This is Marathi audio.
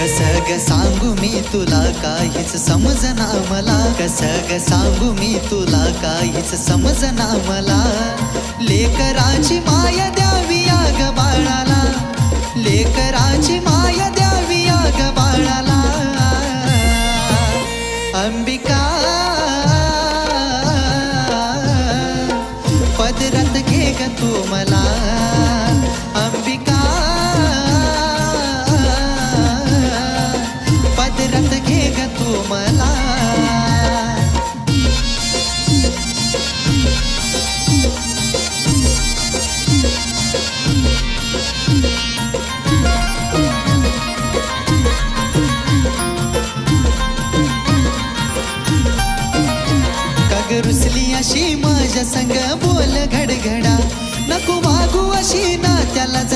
कस सांगू मी तुला काहीच समजना मला. कस सांगू मी तुला काहीच समजना मला. लेकराची माया द्यावी आग बाळाला. लेकराची माया द्यावी आग बाळाला. अंबिका पदरत घे ग तू मला. अंबिका मला. रुसली अशी माझ्या संग बोल घडघडा. नको वागू अशी ना त्याला